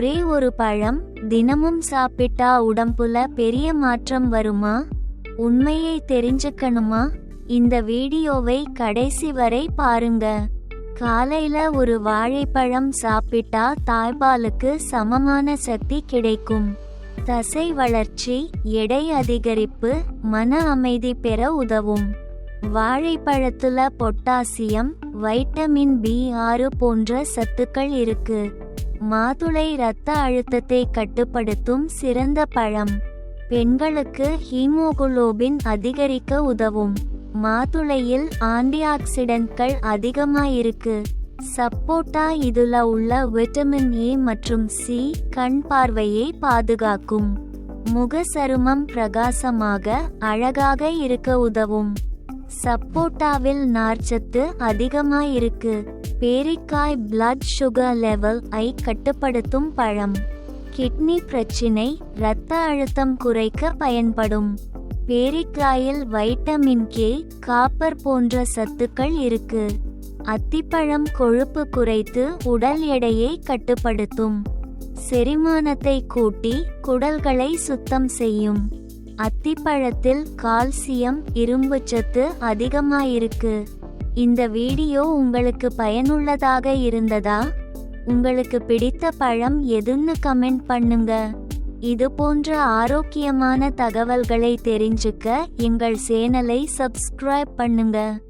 ஒரே ஒரு பழம் தினமும் சாப்பிட்டா உடம்புல பெரிய மாற்றம் வருமா? உண்மையை தெரிஞ்சுக்கணுமா? இந்த வீடியோவை கடைசி வரை பாருங்க. காலையில ஒரு வாழைப்பழம் சாப்பிட்டா தாய்பாலுக்கு சமமான சக்தி கிடைக்கும். தசை வளர்ச்சி எடை அதிகரிப்பு மன அமைதி பெற உதவும். வாழைப்பழத்துல பொட்டாசியம் வைட்டமின் பி ஆறு போன்ற சத்துக்கள் இருக்கு. மாதுளை இரத்த அழுத்தத்தை கட்டுப்படுத்தும் சிறந்த பழம். பெண்களுக்கு ஹீமோகுளோபின் அதிகரிக்க உதவும். மாதுளையில் ஆன்டிஆக்சிடென்ட்கள் அதிகமாயிருக்கு. சப்போட்டா இதுல உள்ள விட்டமின் ஏ மற்றும் சி கண் பார்வையை பாதுகாக்கும். முக சருமம் பிரகாசமாக அழகாக இருக்க உதவும். சப்போட்டாவில் நார்ச்சத்து அதிகமாயிருக்கு. இருக்கு பேரிக்காய் பிளட் சுகர் லெவல் ஐ கட்டுப்படுத்தும் பழம். கிட்னி பிரச்சினை இரத்த அழுத்தம் குறைக்க பயன்படும். பேரிக்காயில் வைட்டமின் கே காப்பர் போன்ற சத்துக்கள் இருக்கு. அத்திப்பழம் கொழுப்பு குறைத்து உடல் எடையை கட்டுப்படுத்தும். செரிமானத்தை கூட்டி குடல்களை சுத்தம் செய்யும். அத்திப்பழத்தில் கால்சியம் இரும்புச்சத்து அதிகமாயிருக்கு. இந்த வீடியோ உங்களுக்கு பயனுள்ளதாக இருந்ததா? உங்களுக்கு பிடித்த பழம் எதுன்னு கமெண்ட் பண்ணுங்க. இது போன்ற ஆரோக்கியமான தகவல்களை தெரிஞ்சுக்க எங்கள் சேனலை சப்ஸ்கிரைப் பண்ணுங்க.